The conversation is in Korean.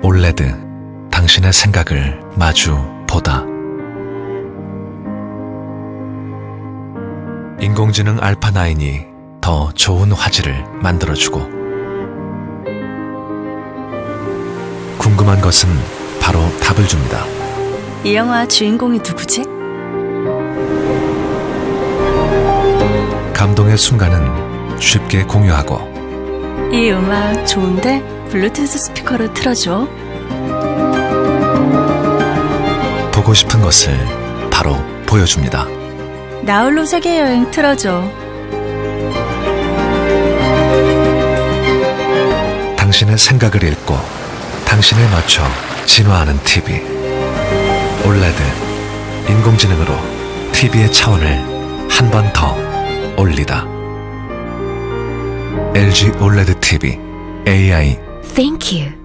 올레드, 당신의 생각을 마주 보다. 인공지능 알파9이 더 좋은 화질을 만들어주고, 궁금한 것은 바로 답을 줍니다. 이 영화 주인공이 누구지? 감동의 순간은 쉽게 공유하고, 이 음악 좋은데 블루투스 스피커로 틀어줘. 보고 싶은 것을 바로 보여줍니다. 나홀로 세계 여행 틀어줘. 당신의 생각을 읽고 당신에 맞춰 진화하는 TV 올레드 인공지능으로 TV의 차원을 한 번 더 올리다 LG OLED TV AI Thank you.